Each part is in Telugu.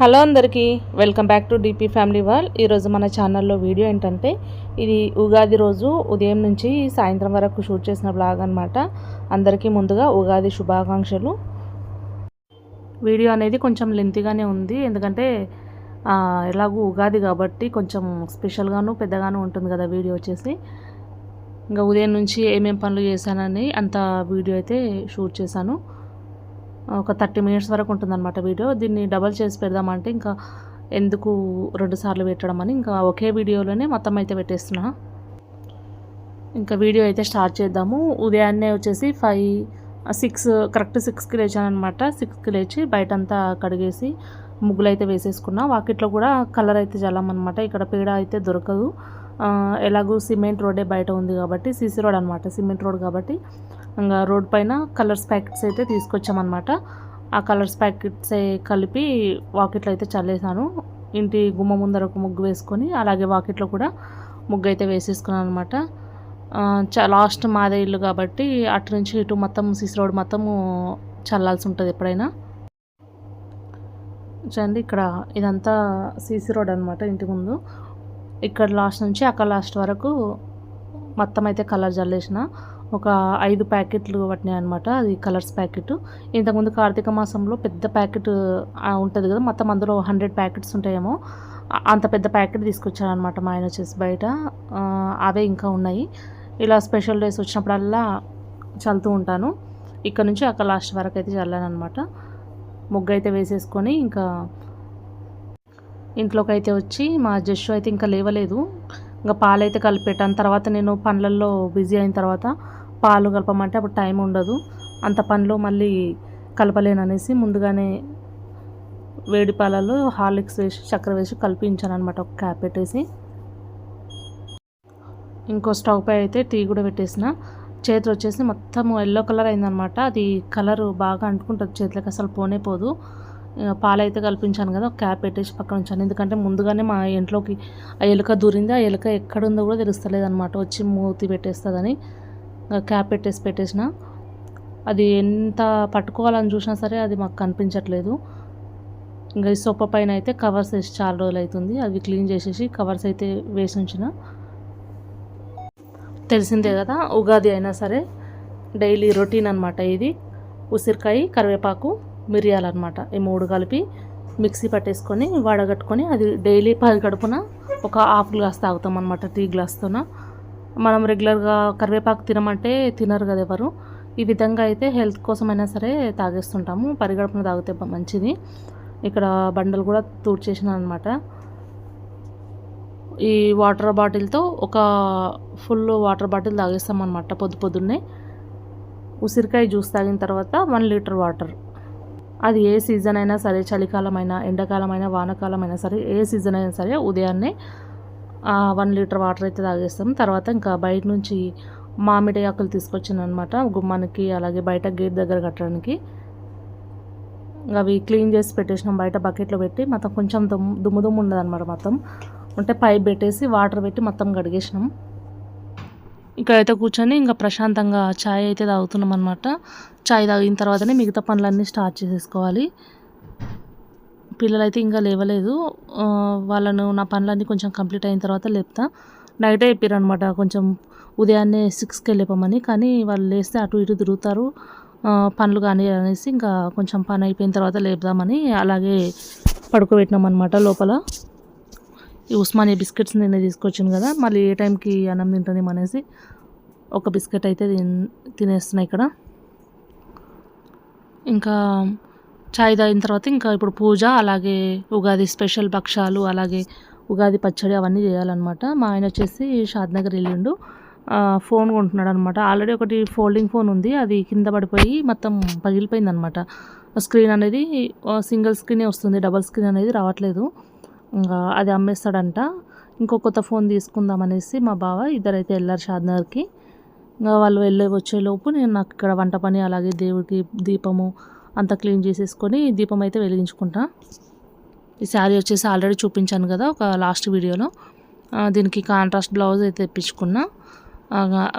హలో అందరికీ welcome back to DP family wall ఈరోజు మన ఛానల్లో వీడియో ఏంటంటే ఇది ఉగాది రోజు ఉదయం నుంచి సాయంత్రం వరకు షూట్ చేసిన బ్లాగ్ అనమాట అందరికీ ముందుగా ఉగాది శుభాకాంక్షలు. వీడియో అనేది కొంచెం లెంతీగానే ఉంది ఎందుకంటే ఎలాగూ ఉగాది కాబట్టి కొంచెం స్పెషల్గాను పెద్దగాను ఉంటుంది కదా వీడియో వచ్చేసి. ఇంకా ఉదయం నుంచి ఏమేం పనులు చేశానని అంత వీడియో అయితే షూట్ చేశాను. ఒక థర్టీ మినిట్స్ వరకు ఉంటుందన్నమాట వీడియో. దీన్ని డబల్ చేసి పెడదామంటే ఇంకా ఎందుకు రెండుసార్లు పెట్టడం అని ఇంకా ఒకే వీడియోలోనే మొత్తం అయితే పెట్టేస్తున్నా. ఇంకా వీడియో అయితే స్టార్ట్ చేద్దాము. ఉదయాన్నే వచ్చేసి ఫైవ్ సిక్స్ కరెక్ట్ సిక్స్కి లేచాను అనమాట సిక్స్కి లేచి బయటంతా కడిగేసి ముగ్గులు అయితే వేసేసుకున్నా. వాకిట్లో కూడా కలర్ అయితే చల్లమన్నమాట ఇక్కడ పేడ అయితే దొరకదు. ఎలాగూ సిమెంట్ రోడ్డే బయట ఉంది కాబట్టి సీసీ రోడ్ అనమాట సిమెంట్ రోడ్ కాబట్టి ఇంకా రోడ్ పైన కలర్స్ ప్యాకెట్స్ అయితే తీసుకొచ్చామన్నమాట. ఆ కలర్స్ ప్యాకెట్స్ కలిపి వాకిట్లో అయితే చల్లేసాను. ఇంటి గుమ్మ ముందర ఒక ముగ్గు వేసుకొని అలాగే వాకిట్లో కూడా ముగ్గు అయితే వేసేసుకున్నాను అనమాట లాస్ట్ మాదే ఇల్లు కాబట్టి అటు నుంచి ఇటు మొత్తం సిసి రోడ్ మొత్తము చల్లాల్సి ఉంటుంది ఎప్పుడైనా. చూడండి ఇక్కడ ఇదంతా సీసీ రోడ్ అనమాట ఇంటి ముందు. ఇక్కడ లాస్ట్ నుంచి అక్కడ లాస్ట్ వరకు మొత్తం అయితే కలర్ జల్లేసిన ఒక ఐదు ప్యాకెట్లు పట్టినాయి అనమాట అది కలర్స్ ప్యాకెట్. ఇంతకుముందు కార్తీక మాసంలో పెద్ద ప్యాకెట్ ఉంటుంది కదా మొత్తం అందులో హండ్రెడ్ ప్యాకెట్స్ ఉంటాయేమో. అంత పెద్ద ప్యాకెట్ తీసుకొచ్చాను అనమాట మా ఆయన వచ్చేసి బయట. అవే ఇంకా ఉన్నాయి. ఇలా స్పెషల్ డేస్ వచ్చినప్పుడల్లా చల్లుతూ ఉంటాను. ఇక్కడ నుంచి అక్కడ లాస్ట్ వరకు అయితే చల్లాను అనమాట ముగ్గు అయితే వేసేసుకొని ఇంకా ఇంట్లోకి అయితే వచ్చి మా జస్సు అయితే ఇంకా లేవలేదు. ఇంకా పాలు అయితే కలిపెట్టాను తర్వాత నేను పనులలో బిజీ అయిన తర్వాత పాలు కలపమంటే అప్పుడు టైం ఉండదు. అంత పనిలో మళ్ళీ కలపలేను అనేసి ముందుగానే వేడి పాలలో హార్లిక్స్ వేసి చక్కెర వేసి కలిపించాను అనమాట ఒక క్యాప్ పెట్టేసి. ఇంకో స్టవ్ పై అయితే టీ కూడా పెట్టేసిన. చేతులు వచ్చేసి మొత్తం ఎల్లో కలర్ అయిందనమాట అది కలర్ బాగా అంటుకుంటుంది చేతులకు అసలు పోనే పోదు. పాలైతే పాలు అయితే కల్పించాను కదా ఒక క్యాప్ పెట్టేసి పక్కన ఉంచాను. ఎందుకంటే ముందుగానే మా ఇంట్లోకి ఆ ఎలుక దూరింది. ఆ ఎలుక ఎక్కడుందో కూడా తెలుస్తలేదు అనమాట వచ్చి మూతి పెట్టేస్తుందని. క్యాప్ పెట్టేసి పెట్టేసిన. అది ఎంత పట్టుకోవాలని చూసినా సరే అది మాకు కనిపించట్లేదు. ఇంకా ఈ సొప్ప పైన అయితే కవర్స్ వేసి చాలా రోజులు అవుతుంది. అవి క్లీన్ చేసేసి కవర్స్ అయితే వేసి ఉంచిన. తెలిసిందే కదా ఉగాది అయినా సరే డైలీ రొటీన్ అనమాట ఇది. ఉసిరికాయ కరివేపాకు మిరియాలు అనమాట ఈ మూడు కలిపి మిక్సీ పట్టేసుకొని వడగట్టుకొని అది డైలీ పది గడుపున ఒక హాఫ్ గ్లాస్ తాగుతాం అనమాట టీ గ్లాస్తోన మనం రెగ్యులర్గా కరివేపాకు తినమంటే తినరు కదా ఎవరు. ఈ విధంగా అయితే హెల్త్ కోసమైనా సరే తాగేస్తుంటాము. పరిగడపన తాగితే మంచిది. ఇక్కడ బండలు కూడా తూడ్చేసిన అనమాట ఈ వాటర్ బాటిల్తో ఒక ఫుల్ వాటర్ బాటిల్ తాగేస్తామన్నమాట పొద్దు పొద్దున్నే. ఉసిరికాయ జ్యూస్ తాగిన తర్వాత వన్ లీటర్ వాటర్ అది ఏ సీజన్ అయినా సరే చలికాలం అయినా వానకాలమైనా అయినా సరే ఏ సీజన్ అయినా సరే ఉదయాన్నే వన్ లీటర్ వాటర్ అయితే తాగేస్తాం. తర్వాత ఇంకా బయట నుంచి మామిడి ఆకులు తీసుకొచ్చాను అనమాట గుమ్మానికి అలాగే బయట గేట్ దగ్గర కట్టడానికి. అవి క్లీన్ చేసి పెట్టేసినాం. బయట బకెట్లో పెట్టి మొత్తం కొంచెం దుమ్ము దుమ్ము దుమ్ము ఉండదు అనమాట మొత్తం. ఉంటే పైప్ పెట్టేసి వాటర్ పెట్టి మొత్తం కడిగేసినాం. ఇక్కడైతే కూర్చొని ఇంకా ప్రశాంతంగా చాయ్ అయితే తాగుతున్నాం అనమాట చాయ్ తాగిన తర్వాతనే మిగతా పనులన్నీ స్టార్ట్ చేసేసుకోవాలి. పిల్లలైతే ఇంకా లేవలేదు. వాళ్ళను నా పనులన్నీ కొంచెం కంప్లీట్ అయిన తర్వాత లేపుతా. నైటే చెప్పారు అనమాట కొంచెం ఉదయాన్నే సిక్స్కి వెళ్ళిపోమని కానీ వాళ్ళు లేస్తే అటు ఇటు తిరుగుతారు. పనులు కానీ అనేసి ఇంకా కొంచెం పని అయిపోయిన తర్వాత లేపుదామని అలాగే పడుకోబెట్టినాం అనమాట లోపల. ఈ ఉస్మానియా బిస్కెట్స్ నిన్న తీసుకొచ్చాను కదా. మళ్ళీ ఏ టైంకి అన్నం తింటుంది అనేసి ఒక బిస్కెట్ అయితే తిన్ తినేస్తున్నాయి ఇక్కడ. ఇంకా చాయ్ తాగిన తర్వాత ఇంకా ఇప్పుడు పూజ అలాగే ఉగాది స్పెషల్ భక్షాలు అలాగే ఉగాది పచ్చడి అవన్నీ చేయాలన్నమాట. మా ఆయన వచ్చేసి షాద్ నగర్ వెళ్ళిండు ఫోన్ కొంటున్నాడు అనమాట ఆల్రెడీ ఒకటి ఫోల్డింగ్ ఫోన్ ఉంది అది కింద పడిపోయి మొత్తం పగిలిపోయింది అనమాట స్క్రీన్ అనేది సింగిల్ స్క్రీనే వస్తుంది డబల్ స్క్రీన్ అనేది రావట్లేదు. ఇంకా అది అమ్మేస్తాడంట. ఇంకో కొత్త ఫోన్ తీసుకుందాం అనేసి మా బావ ఇద్దరైతే వెళ్ళారు షాద్నగర్కి. ఇంకా వాళ్ళు వెళ్ళి వచ్చేలోపు నేను నాకు ఇక్కడ వంట పని అలాగే దేవుడికి దీపము అంతా క్లీన్ చేసేసుకొని దీపం అయితే వెలిగించుకుంటా. ఈ శారీ వచ్చేసి ఆల్రెడీ చూపించాను కదా ఒక లాస్ట్ వీడియోలో. దీనికి కాంట్రాస్ట్ బ్లౌజ్ అయితే తెప్పించుకున్నా.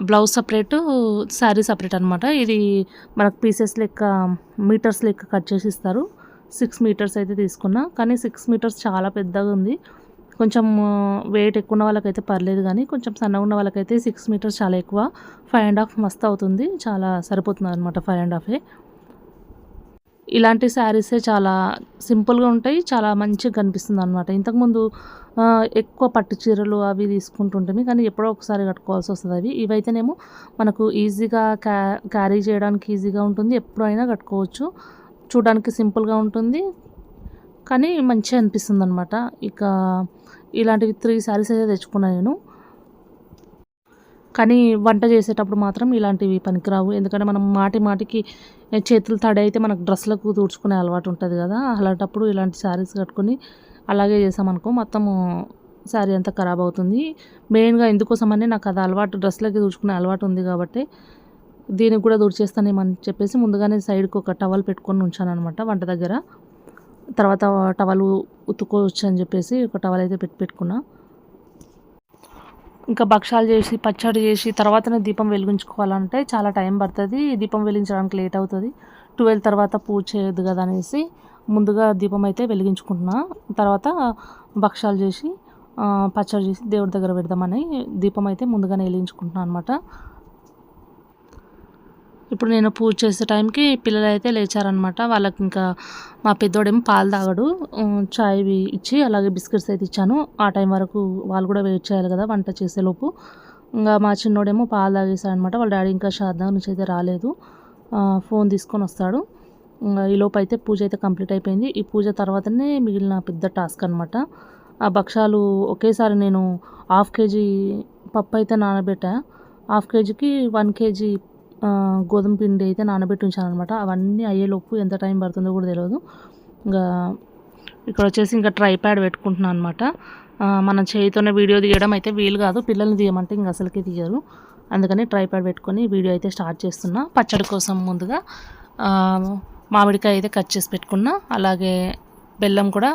బ్లౌజ్ సపరేట్ శారీ సపరేట్ అనమాట ఇది మనకు పీసెస్ లెక్క మీటర్స్ లెక్క కట్ చేసి ఇస్తారు. సిక్స్ మీటర్స్ అయితే తీసుకున్నా. కానీ సిక్స్ మీటర్స్ చాలా పెద్దగా ఉంది. కొంచెం వెయిట్ ఎక్కువ ఉన్న వాళ్ళకైతే పర్లేదు కానీ కొంచెం సన్నగా ఉన్న వాళ్ళకైతే సిక్స్ మీటర్స్ చాలా ఎక్కువ. ఫైవ్ అండ్ హాఫ్ మస్త్ అవుతుంది. చాలా సరిపోతుంది అనమాట ఫైవ్ అండ్ హాఫే ఇలాంటి శారీసే చాలా సింపుల్గా ఉంటాయి చాలా మంచిగా కనిపిస్తుంది అనమాట ఇంతకుముందు ఎక్కువ పట్టు చీరలు అవి తీసుకుంటుంటే కానీ ఎప్పుడో ఒకసారి కట్టుకోవాల్సి వస్తుంది అవి. ఇవైతేనేమో మనకు ఈజీగా క్యా క్యారీ చేయడానికి ఈజీగా ఉంటుంది ఎప్పుడైనా కట్టుకోవచ్చు. చూడడానికి సింపుల్గా ఉంటుంది కానీ మంచిగా అనిపిస్తుంది అనమాట ఇక ఇలాంటివి త్రీ శారీస్ అయితే తెచ్చుకున్నాను నేను. కానీ వంట చేసేటప్పుడు మాత్రం ఇలాంటివి పనికిరావు. ఎందుకంటే మనం మాటి మాటికి చేతులు తడి అయితే మనకు డ్రెస్లకు తుడుచుకునే అలవాటు ఉంటుంది కదా. అలాంటప్పుడు ఇలాంటి శారీస్ కట్టుకొని అలాగే చేసామనుకో మొత్తము శారీ అంతా ఖరాబ్ అవుతుంది. మెయిన్గా ఎందుకోసమని నాకు అది అలవాటు డ్రెస్లకి తుడుచుకునే అలవాటు ఉంది కాబట్టి దీనికి కూడా తుడిచేస్తానేమని చెప్పేసి ముందుగానే సైడ్కి ఒక టవల్ పెట్టుకొని ఉంచాను అనమాట వంట దగ్గర. తర్వాత టవల్ ఉతుకోవచ్చు అని చెప్పేసి ఒక టవల్ అయితే పెట్టి పెట్టుకున్నా. ఇంకా భక్షాలు చేసి పచ్చడి చేసి తర్వాతనే దీపం వెలిగించుకోవాలంటే చాలా టైం పడుతుంది. దీపం వెలిగించడానికి లేట్ అవుతుంది. ట్వెల్వ్ తర్వాత పూజ చేయొద్దు కదా అనేసి ముందుగా దీపం అయితే వెలిగించుకుంటున్నా. తర్వాత భక్షాలు చేసి పచ్చడి చేసి దేవుడి దగ్గర పెడదామని దీపం అయితే ముందుగానే వెలిగించుకుంటున్నాను అనమాట ఇప్పుడు నేను పూజ చేసే టైంకి పిల్లలు అయితే లేచారనమాట వాళ్ళకి ఇంకా మా పెద్దోడేమో పాలు తాగడు. చాయ్ ఇచ్చి అలాగే బిస్కెట్స్ అయితే ఇచ్చాను. ఆ టైం వరకు వాళ్ళు కూడా వెయిట్ చేయాలి కదా వంట చేసేలోపు. ఇంకా మా చిన్నోడేమో పాలు తాగేశాడు అనమాట వాళ్ళ డాడీ ఇంకా శ్రాద్ధ నుంచి అయితే రాలేదు. ఫోన్ తీసుకొని వస్తాడు. ఇంకా ఈ లోపు అయితే పూజ అయితే కంప్లీట్ అయిపోయింది. ఈ పూజ తర్వాతనే మిగిలిన పెద్ద టాస్క్ అనమాట ఆ భక్షాలు ఒకేసారి నేను హాఫ్ కేజీ పప్పు అయితే నానబెట్టా. హాఫ్ కేజీకి వన్ కేజీ గోధుమ పిండి అయితే నానబెట్టి ఉంచాను అనమాట అవన్నీ అయ్యేలోపు ఎంత టైం పడుతుందో కూడా తెలియదు ఇంకా ఇక్కడ వచ్చేసి ఇంకా ట్రై ప్యాడ్ పెట్టుకుంటున్నాను అనమాట మనం చేయితోనే వీడియో తీయడం అయితే వీలు కాదు. పిల్లల్ని తీయమంటే ఇంక అసలుకే తీయరు. అందుకని ట్రై ప్యాడ్ పెట్టుకొని వీడియో అయితే స్టార్ట్ చేస్తున్నా. పచ్చడి కోసం ముందుగా మామిడికాయ అయితే కట్ చేసి పెట్టుకున్నా. అలాగే బెల్లం కూడా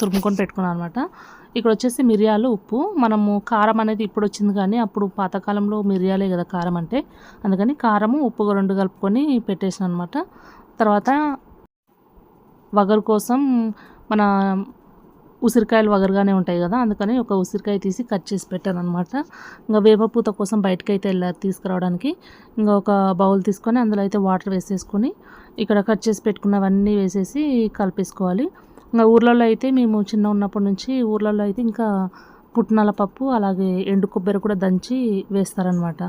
తురుముకొని పెట్టుకున్నాను అనమాట ఇక్కడ వచ్చేసి మిరియాలు ఉప్పు. మనము కారం అనేది ఇప్పుడు వచ్చింది కానీ అప్పుడు పాతకాలంలో మిరియాలే కదా కారం అంటే. అందుకని కారము ఉప్పు రెండు కలుపుకొని పెట్టేసాను అనమాట తర్వాత వగరు కోసం మన ఉసిరికాయలు వగరుగానే ఉంటాయి కదా. అందుకని ఒక ఉసిరికాయ తీసి కట్ చేసి పెట్టాను అనమాట ఇంకా వేపపూత కోసం బయటకు అయితే వెళ్ళారు తీసుకురావడానికి. ఇంకా ఒక బౌల్ తీసుకొని అందులో అయితే వాటర్ వేసేసుకొని ఇక్కడ కట్ చేసి పెట్టుకున్నవన్నీ వేసేసి కలిపేసుకోవాలి. ఇంకా ఊర్లలో అయితే మేము చిన్న ఉన్నప్పటి నుంచి ఊర్లలో అయితే ఇంకా పుట్నాల పప్పు అలాగే ఎండు కొబ్బరి కూడా దంచి వేస్తారనమాట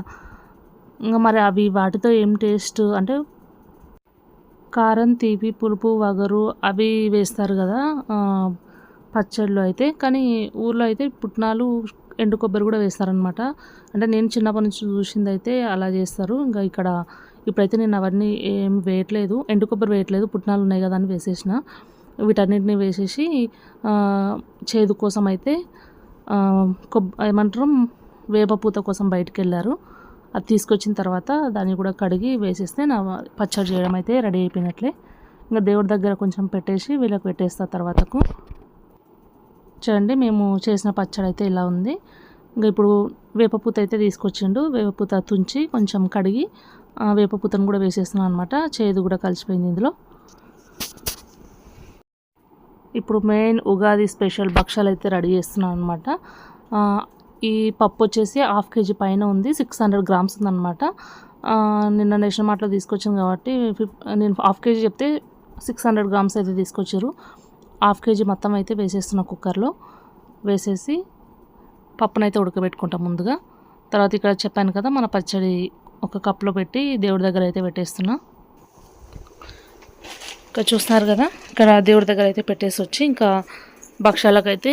ఇంకా మరి అవి వాటితో ఏం టేస్ట్ అంటే కారం తీపి పులుపు వగరు అవి వేస్తారు కదా పచ్చళ్ళు అయితే. కానీ ఊర్లో అయితే పుట్నాలు ఎండు కొబ్బరి కూడా వేస్తారనమాట అంటే నేను చిన్నప్పటి నుంచి చూసింది అయితే అలా చేస్తారు. ఇంకా ఇక్కడ ఇప్పుడైతే నేను అవన్నీ ఏం వేయట్లేదు. ఎండు కొబ్బరి వేయట్లేదు. పుట్నాలు ఉన్నాయి కదా అని వేసేసిన. వీటన్నిటిని వేసేసి చేదు కోసం అయితే కొబ్ ఏమంటారు వేపపూత కోసం బయటికి వెళ్ళారు అది తీసుకొచ్చిన తర్వాత దాన్ని కూడా కడిగి వేసేస్తే నా పచ్చడి చేయడం అయితే రెడీ అయిపోయినట్లే. ఇంకా దేవుడి దగ్గర కొంచెం పెట్టేసి వీళ్ళకి పెట్టేస్తా తర్వాతకు. చూడండి మేము చేసిన పచ్చడి అయితే ఇలా ఉంది. ఇంకా ఇప్పుడు వేపపూత అయితే తీసుకొచ్చిండు. వేపపూత తుంచి కొంచెం కడిగి వేపపూతను కూడా వేసేస్తున్నాను అనమాట చేదు కూడా కలిసిపోయింది ఇందులో. ఇప్పుడు మెయిన్ ఉగాది స్పెషల్ భక్షాలు అయితే రెడీ చేస్తున్నాను అనమాట ఈ పప్పు వచ్చేసి హాఫ్ కేజీ పైన ఉంది సిక్స్ హండ్రెడ్ గ్రామ్స్ ఉందన్నమాట. నిన్న నేషనల్ మార్ట్లో తీసుకొచ్చాను కాబట్టి ఫిఫ్ నేను హాఫ్ కేజీ చెప్తే సిక్స్ హండ్రెడ్ గ్రామ్స్ అయితే తీసుకొచ్చారు. హాఫ్ కేజీ మొత్తం అయితే వేసేస్తున్నా కుక్కర్లో. వేసేసి పప్పునైతే ఉడకబెట్టుకుంటాం ముందుగా. తర్వాత ఇక్కడ చెప్పాను కదా మన పచ్చడి ఒక కప్లో పెట్టి దేవుడి దగ్గర అయితే పెట్టేస్తున్నా. ఇక్కడ చూస్తున్నారు కదా ఇక్కడ దేవుడి దగ్గర అయితే పెట్టేసి వచ్చి ఇంకా భక్షాలకైతే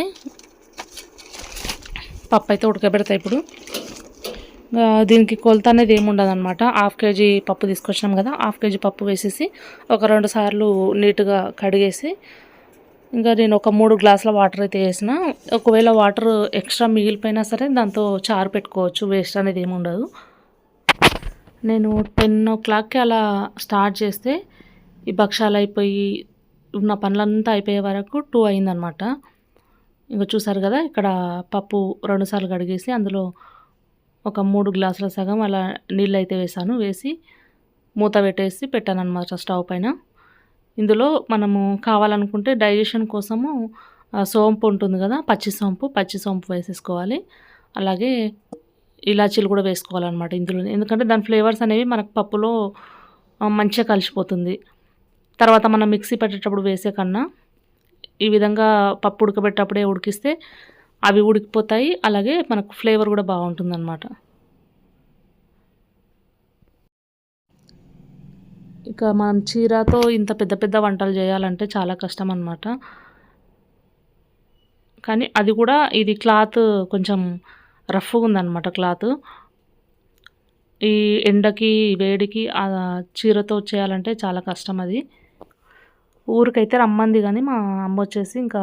పప్పు అయితే ఉడకబెడతాయి ఇప్పుడు దీనికి కొలత అనేది ఏముండదు అనమాట హాఫ్ కేజీ పప్పు తీసుకొచ్చినాం కదా హాఫ్ కేజీ పప్పు వేసేసి ఒక రెండు సార్లు నీట్గా కడిగేసి ఇంకా నేను ఒక మూడు గ్లాసుల వాటర్ అయితే వేసిన. ఒకవేళ వాటర్ ఎక్స్ట్రా మిగిలిపోయినా సరే దాంతో చారు పెట్టుకోవచ్చు వేస్ట్ అనేది ఏమి ఉండదు. నేను టెన్ ఓ క్లాక్కి అలా స్టార్ట్ చేస్తే ఈ భక్షాలు అయిపోయి ఉన్న పనులంతా అయిపోయే వరకు టూ అయిందనమాట. ఇంకా చూసారు కదా ఇక్కడ పప్పు రెండుసార్లు కడిగేసి అందులో ఒక మూడు గ్లాసుల సగం అలా నీళ్ళు అయితే వేసాను. వేసి మూత పెట్టేసి పెట్టాను అనమాట స్టవ్ పైన. ఇందులో మనము కావాలనుకుంటే డైజెషన్ కోసము సోంపు ఉంటుంది కదా పచ్చి సోంపు పచ్చి సోంపు వేసేసుకోవాలి. అలాగే ఇలాచీలు కూడా వేసుకోవాలన్నమాట ఇందులో ఎందుకంటే దాని ఫ్లేవర్స్ అనేవి మనకు పప్పులో మంచిగా కలిసిపోతుంది. తర్వాత మనం మిక్సీ పెట్టేటప్పుడు వేసే కన్నా ఈ విధంగా పప్పు ఉడకబెట్టేటప్పుడే ఉడికిస్తే అవి ఉడికిపోతాయి. అలాగే మనకు ఫ్లేవర్ కూడా బాగుంటుంది అనమాట ఇక మనం చీరతో ఇంత పెద్ద పెద్ద వంటలు చేయాలంటే చాలా కష్టం అనమాట కానీ అది కూడా ఇది క్లాత్ కొంచెం రఫ్గా ఉందన్నమాట క్లాత్. ఈ ఎండకి వేడికి చీరతో చేయాలంటే చాలా కష్టం అది. ఊరికైతే రమ్మంది కానీ మా అమ్మ వచ్చేసి ఇంకా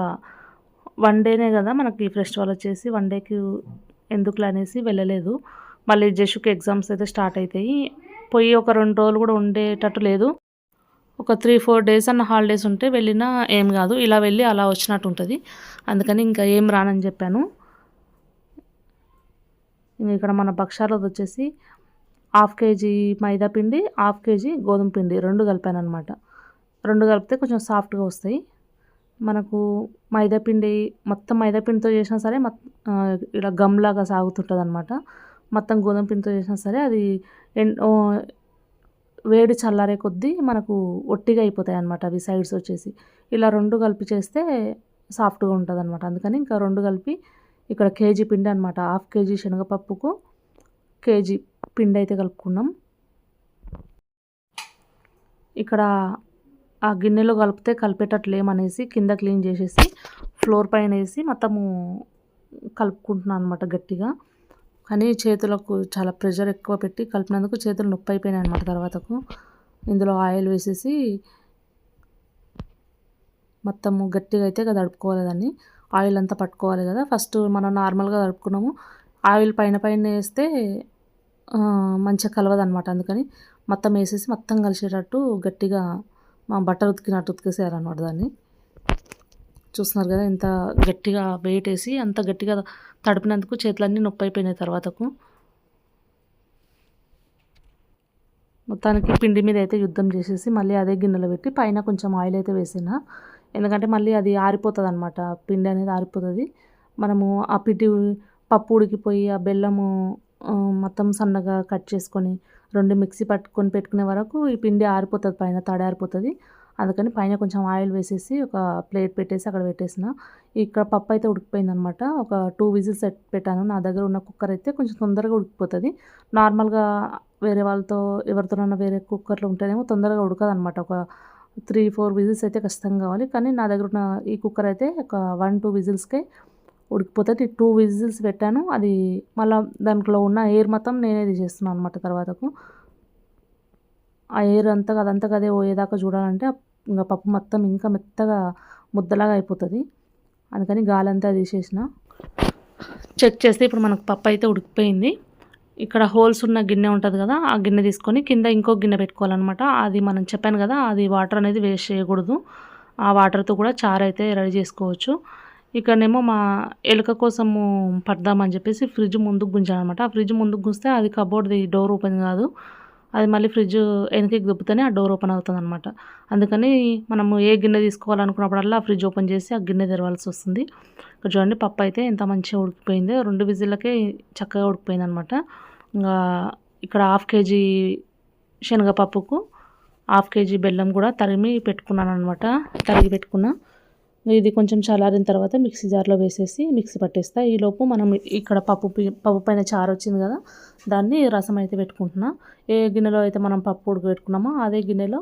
వన్ డేనే కదా మనకి ఫెస్టివల్ వచ్చేసి వన్ డేకి ఎందుకులే అనేసి వెళ్ళలేదు. మళ్ళీ జషుకి ఎగ్జామ్స్ అయితే స్టార్ట్ అవుతాయి పోయి ఒక రెండు రోజులు కూడా ఉండేటట్టు లేదు. ఒక త్రీ ఫోర్ డేస్ అన్న హాలిడేస్ ఉంటే వెళ్ళినా ఏం కాదు. ఇలా వెళ్ళి అలా వచ్చినట్టు ఉంటుంది. అందుకని ఇంకా ఏం రానని చెప్పాను. ఇక్కడ మన భక్షాలది వచ్చేసి హాఫ్ కేజీ మైదా పిండి హాఫ్ కేజీ గోధుమ పిండి రెండు కలిపాను అనమాట రెండు కలిపితే కొంచెం సాఫ్ట్గా వస్తాయి. మనకు మైదాపిండి మొత్తం మైదాపిండితో చేసినా సరే ఇలా గమ్లాగా సాగుతుంటుంది అనమాట మొత్తం గోధుమ పిండితో చేసినా సరే అది వేడి చల్లారే కొద్దీ మనకు ఒట్టిగా అయిపోతాయి అనమాట అవి సైడ్స్ వచ్చేసి. ఇలా రెండు కలిపి చేస్తే సాఫ్ట్గా ఉంటుంది అనమాట అందుకని ఇంకా రెండు కలిపి ఇక్కడ కేజీ పిండి అనమాట హాఫ్ కేజీ శనగపప్పుకు కేజీ పిండి అయితే కలుపుకున్నాం. ఇక్కడ ఆ గిన్నెలో కలిపితే కలిపేటట్లేమనేసి కింద క్లీన్ చేసేసి ఫ్లోర్ పైన వేసి మొత్తము కలుపుకుంటున్నాను అనమాట గట్టిగా. కానీ చేతులకు చాలా ప్రెషర్ ఎక్కువ పెట్టి కలిపినందుకు చేతులు నొప్పి అయిపోయినాయి అనమాట తర్వాతకు. ఇందులో ఆయిల్ వేసేసి మొత్తము గట్టిగా అయితే కదా తడుపుకోవాలి దాన్ని. ఆయిల్ అంతా పట్టుకోవాలి కదా. ఫస్ట్ మనం నార్మల్గా తడుపుకున్నాము. ఆయిల్ పైన పైన వేస్తే మంచిగా కలవదు అనమాట అందుకని మొత్తం వేసేసి మొత్తం కలిసేటట్టు గట్టిగా మా బట్టలు ఉతికినట్టు ఉతికేసేయాలన్నమాట దాన్ని. చూస్తున్నారు కదా ఎంత గట్టిగా వెయిట్ వేసి అంత గట్టిగా తడిపినందుకు చేతులన్నీ నొప్పి అయిపోయినాయి తర్వాతకు. మొత్తానికి పిండి మీద అయితే యుద్ధం చేసేసి మళ్ళీ అదే గిన్నెలో పెట్టి పైన కొంచెం ఆయిల్ అయితే వేసిన. ఎందుకంటే మళ్ళీ అది ఆరిపోతుంది అనమాట పిండి అనేది ఆరిపోతుంది. మనము ఆ పిండి పప్పు ఉడికిపోయి ఆ బెల్లము మొత్తం సన్నగా కట్ చేసుకొని రెండు మిక్సీ పట్టుకొని పెట్టుకునే వరకు ఈ పిండి ఆరిపోతుంది పైన తడి ఆరిపోతుంది. అందుకని పైన కొంచెం ఆయిల్ వేసేసి ఒక ప్లేట్ పెట్టేసి అక్కడ పెట్టేసిన. ఇక్కడ పప్పు అయితే ఉడికిపోయింది అనమాట ఒక టూ విజిల్స్ పెట్టాను. నా దగ్గర ఉన్న కుక్కర్ అయితే కొంచెం తొందరగా ఉడికిపోతుంది. నార్మల్గా వేరే వాళ్ళతో ఎవరితోనైనా వేరే కుక్కర్లో ఉంటేనేమో తొందరగా ఉడకదు అనమాట ఒక త్రీ ఫోర్ విజిల్స్ అయితే ఖచ్చితంగా కావాలి. కానీ నా దగ్గర ఉన్న ఈ కుక్కర్ అయితే ఒక వన్ టూ విజిల్స్కే ఉడికిపోతుంది. టూ విజిల్స్ పెట్టాను. అది మళ్ళీ దాంట్లో ఉన్న ఎయిర్ మొత్తం నేనే తీసేస్తున్నాను అనమాట తర్వాతకు. ఆ ఎయిర్ అంతా అదంతా అదే పోయేదాకా చూడాలంటే ఇంకా పప్పు మొత్తం ఇంకా మెత్తగా ముద్దలాగా అయిపోతుంది. అందుకని గాలి అంతా తీసేసిన. చెక్ చేస్తే ఇప్పుడు మనకు పప్పు అయితే ఉడికిపోయింది. ఇక్కడ హోల్స్ ఉన్న గిన్నె ఉంటుంది కదా ఆ గిన్నె తీసుకొని కింద ఇంకో గిన్నె పెట్టుకోవాలన్నమాట. అది మనం చెప్పాను కదా అది వాటర్ అనేది వేస్ట్ చేయకూడదు. ఆ వాటర్తో కూడా చారు అయితే రెడీ చేసుకోవచ్చు. ఇక్కడనేమో మా ఎలుక కోసము పడదామని చెప్పేసి ఫ్రిడ్జ్ ముందుకు గుంజాను అనమాట ఆ ఫ్రిడ్జ్ ముందుకు గుంజితే అది కబోర్డ్ది డోర్ ఓపెన్ కాదు. అది మళ్ళీ ఫ్రిడ్జ్ వెనకకి దుబ్బుతూనే ఆ డోర్ ఓపెన్ అవుతుంది అనమాట అందుకని మనము ఏ గిన్నె తీసుకోవాలనుకున్నప్పుడల్లా ఆ ఫ్రిడ్జ్ ఓపెన్ చేసి ఆ గిన్నె తెరవాల్సి వస్తుంది. ఇక్కడ చూడండి పప్పు అయితే ఎంత మంచిగా ఉడికిపోయింది. రెండు విజిల్లకే చక్కగా ఉడికిపోయింది అనమాట ఇంకా ఇక్కడ హాఫ్ కేజీ శనగపప్పుకు హాఫ్ కేజీ బెల్లం కూడా తరిమి పెట్టుకున్నాను అనమాట తరిగి పెట్టుకున్నా. ఇది కొంచెం చల్లారిన తర్వాత మిక్సీ జార్లో వేసేసి మిక్సీ పట్టేస్తా. ఈలోపు మనం ఇక్కడ పప్పు పప్పు పైన చారు వచ్చింది కదా దాన్ని రసం అయితే పెట్టుకుంటున్నా. ఏ గిన్నెలో అయితే మనం పప్పు ఉడక పెట్టుకున్నామో అదే గిన్నెలో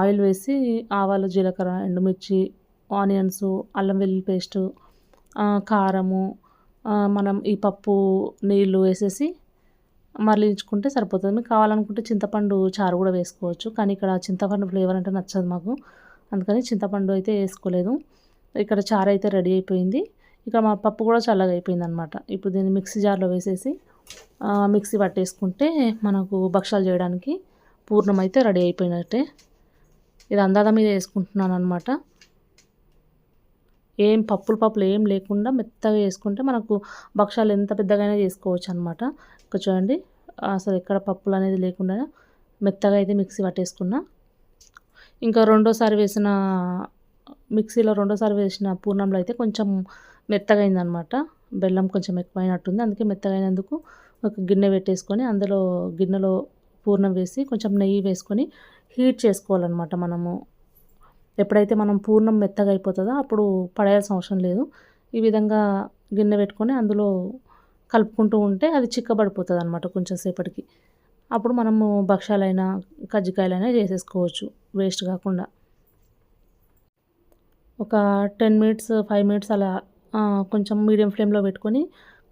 ఆయిల్ వేసి ఆవాలు జీలకర్ర ఎండుమిర్చి ఆనియన్స్ అల్లం వెల్లుల్లి పేస్టు కారము మనం ఈ పప్పు నీళ్ళు వేసేసి మరలించుకుంటే సరిపోతుంది. మీకు కావాలనుకుంటే చింతపండు చారు కూడా వేసుకోవచ్చు. కానీ ఇక్కడ చింతపండు ఫ్లేవర్ అంటే నచ్చదు మాకు. అందుకని చింతపండు అయితే వేసుకోలేదు. ఇక్కడ చారు అయితే రెడీ అయిపోయింది. ఇక మా పప్పు కూడా చల్లగా అయిపోయింది అనమాట ఇప్పుడు దీన్ని మిక్సీ జార్లో వేసేసి మిక్సీ పట్టేసుకుంటే మనకు భక్షాలు చేయడానికి పూర్ణం అయితే రెడీ అయిపోయినట్టే. ఇది అందాల మీద వేసుకుంటున్నాను అనమాట ఏం పప్పులు పప్పులు ఏం లేకుండా మెత్తగా వేసుకుంటే మనకు భక్షాలు ఎంత పెద్దగానే చేసుకోవచ్చు అనమాట ఇక్కడ చూడండి అసలు ఎక్కడ పప్పులు అనేది లేకుండా మెత్తగా అయితే మిక్సీ పట్టేసుకున్నా. ఇంకా రెండోసారి వేసిన మిక్సీలో రెండోసారి వేసిన పూర్ణంలో అయితే కొంచెం మెత్తగైందనమాట. బెల్లం కొంచెం ఎక్కువైనట్టుంది. అందుకే మెత్తగైనందుకు ఒక గిన్నె పెట్టేసుకొని అందులో గిన్నెలో పూర్ణం వేసి కొంచెం నెయ్యి వేసుకొని హీట్ చేసుకోవాలన్నమాట మనము. ఎప్పుడైతే మనం పూర్ణం మెత్తగా అయిపోతుందో అప్పుడు పడేయాల్సిన అవసరం లేదు. ఈ విధంగా గిన్నె పెట్టుకొని అందులో కలుపుకుంటూ ఉంటే అది చిక్కబడిపోతుంది అనమాట కొంచెం సేపటికి. అప్పుడు మనము భక్షాలైనా కజ్జికాయలైనా చేసేసుకోవచ్చు. వేస్ట్ కాకుండా. ఒక టెన్ మినిట్స్ ఫైవ్ మినిట్స్ అలా కొంచెం మీడియం ఫ్లేమ్లో పెట్టుకొని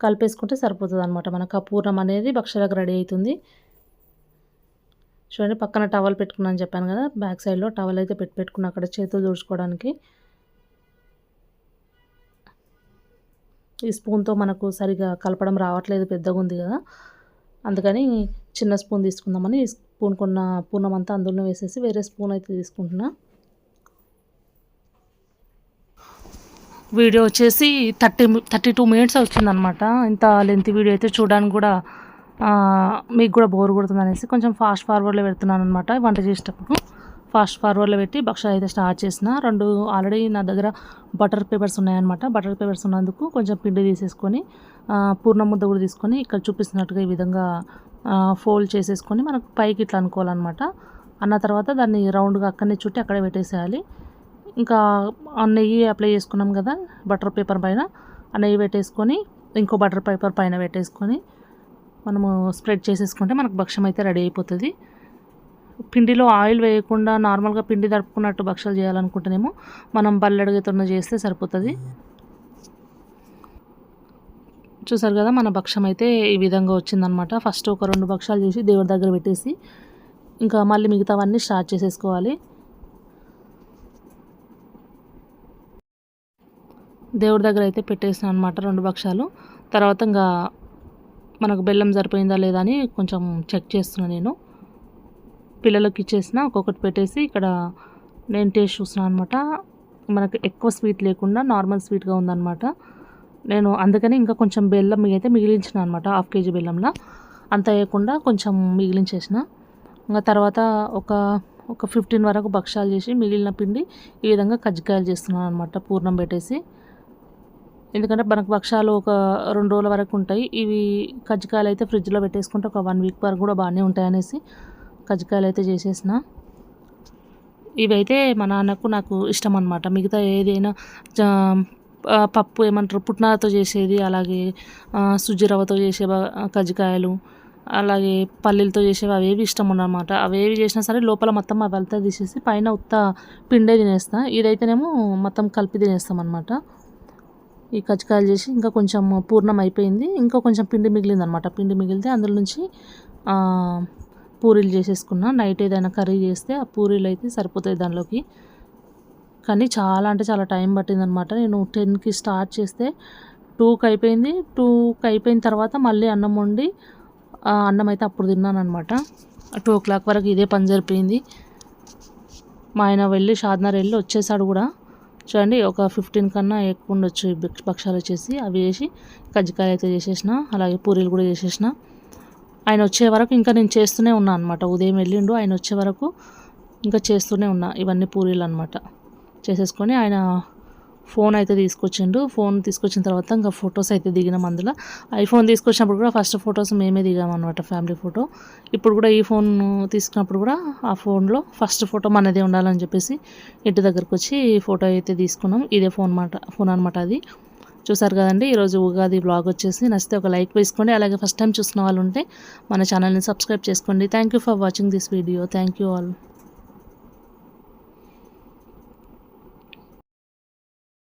కలిపేసుకుంటే సరిపోతుంది అనమాట మనకు ఆ పూర్ణం అనేది భక్షలకు రెడీ అవుతుంది చూడండి పక్కన టవల్ పెట్టుకున్నాను చెప్పాను కదా బ్యాక్ సైడ్లో టవల్ అయితే పెట్టి పెట్టుకున్నా అక్కడ చేతులు తుడుచుకోవడానికి. ఈ స్పూన్తో మనకు సరిగా కలపడం రావట్లేదు పెద్దగా ఉంది కదా. అందుకని చిన్న స్పూన్ తీసుకుందామని స్పూన్ కొన్న పూర్ణం అంతా అందులో వేసేసి వేరే స్పూన్ అయితే తీసుకుంటున్నా. వీడియో వచ్చేసి థర్టీ థర్టీ టూ మినిట్స్ వచ్చిందనమాట ఇంత లెంత్ వీడియో అయితే చూడడానికి కూడా మీకు కూడా బోర్ కొడుతుంది అనేసి కొంచెం ఫాస్ట్ ఫార్వర్డ్లో పెడుతున్నాను అనమాట వంట చేసేటప్పుడు. ఫాస్ట్ ఫార్వర్డ్లో పెట్టి భక్షాలు అయితే స్టార్ట్ చేసిన. రెండు ఆల్రెడీ నా దగ్గర బటర్ పేపర్స్ ఉన్నాయన్నమాట. బటర్ పేపర్స్ ఉన్నందుకు కొంచెం పిండి తీసేసుకొని పూర్ణ ముద్ద కూడా తీసుకొని ఇక్కడ చూపిస్తున్నట్టుగా ఈ విధంగా ఫోల్డ్ చేసేసుకొని మనకు పైకి ఇట్లా అనుకోవాలన్నమాట. అన్న తర్వాత దాన్ని రౌండ్గా అక్కడనే చుట్టి అక్కడే పెట్టేసేయాలి. ఇంకా నెయ్యి అప్లై చేసుకున్నాం కదా బటర్ పేపర్ పైన. ఆ నెయ్యి పెట్టేసుకొని ఇంకో బటర్ పేపర్ పైన పెట్టేసుకొని మనము స్ప్రెడ్ చేసేసుకుంటే మనకు భక్ష్యం అయితే రెడీ అయిపోతుంది. పిండిలో ఆయిల్ వేయకుండా నార్మల్గా పిండి దడుపుకున్నట్టు భక్షాలు చేయాలనుకుంటేనేమో మనం బల్లెడగతోనే చేస్తే సరిపోతుంది. చూసారు కదా మన భక్షం అయితే ఈ విధంగా వచ్చిందనమాట ఫస్ట్ ఒక రెండు భక్షాలు చేసి దేవుడి దగ్గర పెట్టేసి ఇంకా మళ్ళీ మిగతావన్నీ స్టార్ట్ చేసేసుకోవాలి. దేవుడి దగ్గర అయితే పెట్టేసిన అనమాట రెండు భక్షాలు. తర్వాత ఇంకా మనకు బెల్లం సరిపోయిందా లేదా అని కొంచెం చెక్ చేస్తున్నాను నేను. పిల్లలకి ఇచ్చేసిన ఒక్కొక్కటి పెట్టేసి ఇక్కడ నేను టేస్ట్ చూసిన అనమాట మనకు ఎక్కువ స్వీట్ లేకుండా నార్మల్ స్వీట్గా ఉందన్నమాట. నేను అందుకని ఇంకా కొంచెం బెల్లం అయితే మిగిలించిన అనమాట హాఫ్ కేజీ బెల్లంలో. అంత వేయకుండా కొంచెం మిగిలించేసిన. ఇంకా తర్వాత ఒక ఒక ఫిఫ్టీన్ వరకు భక్షాలు చేసి మిగిలిన పిండి ఈ విధంగా కజ్జికాయలు చేస్తున్నాను అనమాట పూర్ణం పెట్టేసి. ఎందుకంటే మనకు భక్షాలు ఒక రెండు రోజుల వరకు ఉంటాయి. ఇవి కజ్జికాయలు అయితే ఫ్రిడ్జ్లో పెట్టేసుకుంటే ఒక వన్ వీక్ వరకు కూడా బాగానే ఉంటాయి అనేసి కజ్జికాయలు అయితే చేసేసిన. ఇవైతే మా నాన్నకు నాకు ఇష్టం అనమాట మిగతా ఏదైనా పప్పు ఏమంటారు పుట్నాలతో చేసేది అలాగే సుజ్జి రవ్వతో చేసే కజ్జికాయలు అలాగే పల్లీలతో చేసేవి అవేవి ఇష్టం ఉన్నమాట అవేవి చేసినా సరే లోపల మొత్తం అవి వెళ్తా తీసేసి పైన ఉత్త పిండే తినేస్తా. ఇదైతేనేమో మొత్తం కలిపి తినేస్తాం అనమాట ఈ కజ్జికాయలు చేసి ఇంకా కొంచెం పూర్ణం అయిపోయింది. ఇంకా కొంచెం పిండి మిగిలింది అనమాట పిండి మిగిలితే అందులో నుంచి పూరీలు చేసేసుకున్నా. నైట్ ఏదైనా కర్రీ చేస్తే ఆ పూరీలు అయితే సరిపోతాయి దానిలోకి. కానీ చాలా అంటే చాలా టైం పట్టిందనమాట. నేను టెన్కి స్టార్ట్ చేస్తే టూకి అయిపోయింది. టూకి అయిపోయిన తర్వాత మళ్ళీ అన్నం వండి అన్నం అయితే అప్పుడు తిన్నాను అనమాట టూ ఓ క్లాక్ వరకు ఇదే పని జరిపోయింది మా ఆయన వెళ్ళి షాద్నర్ వెళ్ళి వచ్చేసాడు కూడా. చూడండి ఒక ఫిఫ్టీన్ కన్నా ఎక్కువ ఉండొచ్చు భక్షాలు వచ్చేసి. అవి వేసి కజ్జికాయలు అయితే చేసేసిన అలాగే పూరీలు కూడా చేసేసిన. ఆయన వచ్చే వరకు ఇంకా నేను చేస్తూనే ఉన్నా అనమాట ఉదయం వెళ్ళిండు ఆయన వచ్చే వరకు ఇంకా చేస్తూనే ఉన్నా ఇవన్నీ పూరీలు అనమాట చేసేసుకొని ఆయన ఫోన్ అయితే తీసుకొచ్చిండు. ఫోన్ తీసుకొచ్చిన తర్వాత ఇంకా ఫొటోస్ అయితే దిగినాం అందులో. ఐఫోన్ తీసుకొచ్చినప్పుడు కూడా ఫస్ట్ ఫొటోస్ మేమే దిగామన్నమాట ఫ్యామిలీ ఫోటో. ఇప్పుడు కూడా ఈ ఫోన్ తీసుకున్నప్పుడు కూడా ఆ ఫోన్లో ఫస్ట్ ఫోటో మనదే ఉండాలని చెప్పేసి ఇంటి దగ్గరకు వచ్చి ఫోటో అయితే తీసుకున్నాం. ఇదే ఫోన్ మాట ఫోన్ అనమాట అది. చూసారు కదండి? ఈరోజు ఉగాది బ్లాగ్ వచ్చేసి నచ్చితే ఒక లైక్ వేసుకోండి. అలాగే ఫస్ట్ టైం చూసిన వాళ్ళు ఉంటే మన ఛానల్ని సబ్స్క్రైబ్ చేసుకోండి. Thank you for watching this video thank you all